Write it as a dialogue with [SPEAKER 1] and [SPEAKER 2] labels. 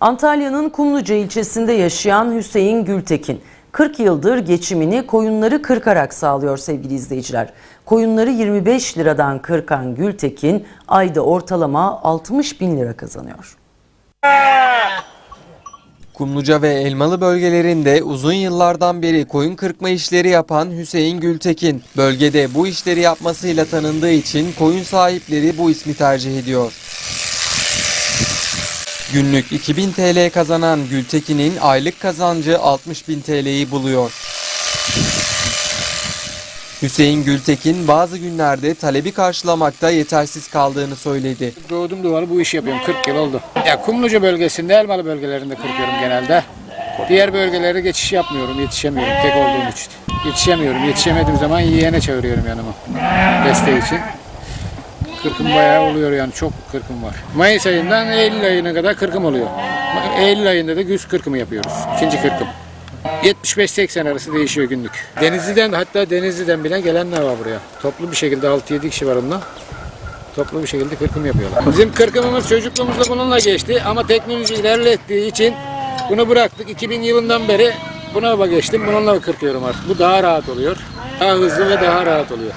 [SPEAKER 1] Antalya'nın Kumluca ilçesinde yaşayan Hüseyin Gültekin 40 yıldır geçimini koyunları kırkarak sağlıyor sevgili izleyiciler. Koyunları 25 liradan kırkan Gültekin ayda ortalama 60 bin lira kazanıyor.
[SPEAKER 2] Kumluca ve Elmalı bölgelerinde uzun yıllardan beri koyun kırpma işleri yapan Hüseyin Gültekin, bölgede bu işleri yapmasıyla tanındığı için koyun sahipleri bu ismi tercih ediyor. Günlük 2000 TL kazanan Gültekin'in aylık kazancı 60 bin TL'yi buluyor. Hüseyin Gültekin bazı günlerde talebi karşılamakta yetersiz kaldığını söyledi.
[SPEAKER 3] Doğdum doğalı bu işi yapıyorum. 40 yıl oldu. Ya Kumluca bölgesinde, Elmalı bölgelerinde kırpıyorum genelde. Diğer bölgelere geçiş yapmıyorum, yetişemiyorum tek olduğum için. Yetişemiyorum, yetişemediğim zaman yeğene çeviriyorum yanıma. Destek için. Kırkım bayağı oluyor yani çok kırkım var. Mayıs ayından Eylül ayına kadar kırkım oluyor. Eylül ayında da güz kırkımı yapıyoruz. İkinci kırkım. 75-80 arası değişiyor günlük. Denizli'den hatta Denizli'den bile gelenler var buraya. Toplu bir şekilde 6-7 kişi var onunla. Toplu bir şekilde kırkım yapıyorlar. Bizim kırkımımız çocukluğumuzda bununla geçti ama teknoloji ilerlettiği için bunu bıraktık. 2000 yılından beri buna geçtim. Bununla kırkıyorum artık. Bu daha rahat oluyor. Daha hızlı ve daha rahat oluyor.